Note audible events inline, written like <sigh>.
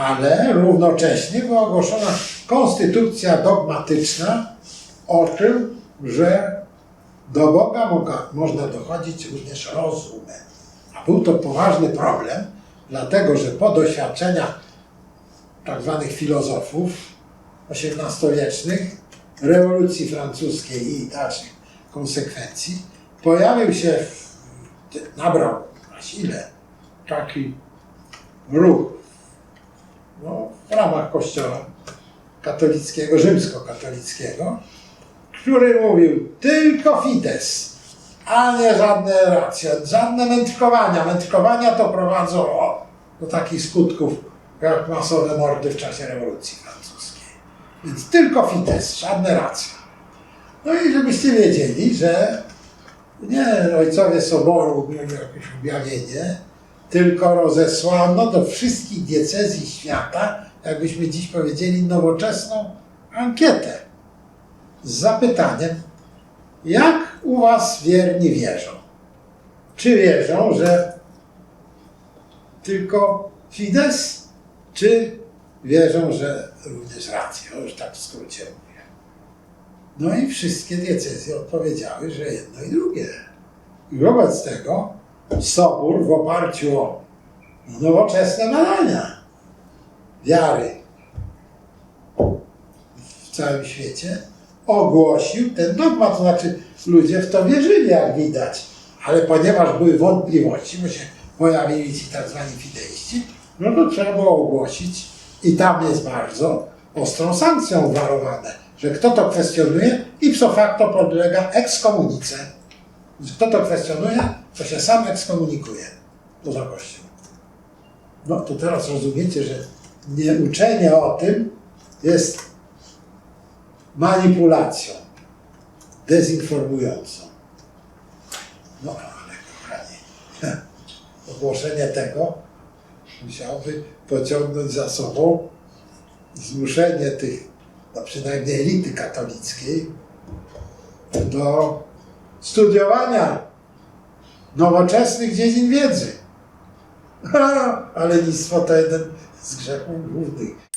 ale równocześnie była ogłoszona konstytucja dogmatyczna o tym, że do Boga można dochodzić również rozumem. A był to poważny problem, dlatego że po doświadczeniach tak zwanych filozofów XVIII-wiecznych, rewolucji francuskiej i dalszych konsekwencji, pojawił się, nabrał na sile taki ruch no, w ramach kościoła katolickiego, rzymskokatolickiego, który mówił tylko fides, a nie żadne racje, żadne mędrkowania. Mędrkowania to prowadzą do takich skutków jak masowe mordy w czasie rewolucji francuskiej. Więc tylko fides, żadne racje. No i żebyście wiedzieli, że nie ojcowie Soboru mieli jakieś objawienie, tylko rozesłano do wszystkich diecezji świata, jakbyśmy dziś powiedzieli, nowoczesną ankietę z zapytaniem, jak u was wierni wierzą? Czy wierzą, że tylko Fides, czy wierzą, że również rację? O, już tak w skrócie mówię. No i wszystkie diecezje odpowiedziały, że jedno i drugie. I wobec tego Sobór w oparciu o nowoczesne badania wiary. W całym świecie ogłosił ten dogmat, to znaczy ludzie w to wierzyli, jak widać, ale ponieważ były wątpliwości, bo się pojawili ci tak zwani fideiści, no to trzeba było ogłosić. I tam jest bardzo ostrą sankcją obwarowane, że kto to kwestionuje, ipso facto podlega ekskomunice. Kto to kwestionuje, to się sam ekskomunikuje poza Kościół. No to teraz rozumiecie, że nieuczenie o tym jest manipulacją, dezinformującą. No ale kochani, <laughs> ogłoszenie tego musiałoby pociągnąć za sobą zmuszenie tych, no przynajmniej elity katolickiej, do studiowania nowoczesnych dziedzin wiedzy. <laughs> Ale lenistwo to jeden z grzechów głównych.